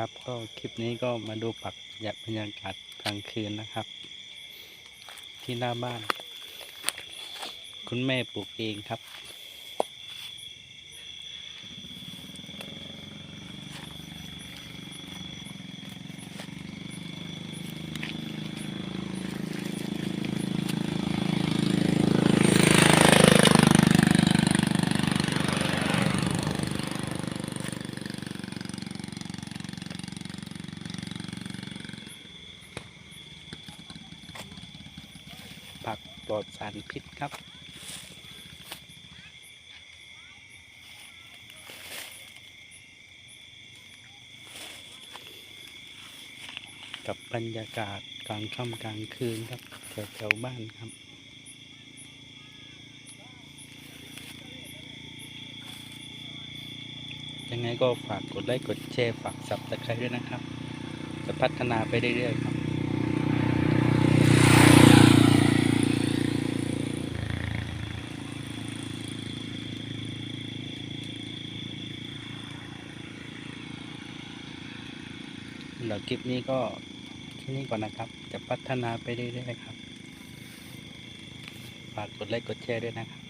ครับก็คลิปนี้ก็มาดูปักหยับบรรยากาศกลางคืนนะครับ ที่หน้าบ้าน คุณแม่ปลูกเองครับ ผัก ปลอดสารพิษครับ กับบรรยากาศกลางค่ำกลางคืนครับแถวๆบ้านครับยังไงก็ฝากกดไลค์กดแชร์ฝากสับตะไคร้ด้วยนะครับ จะพัฒนาไปเรื่อยๆครับ เดี๋ยวคลิปนี้ก็ที่นี่ก่อนนะครับ จะพัฒนาไปเรื่อยๆครับ ฝากกดไลค์กดแชร์ด้วยนะครับ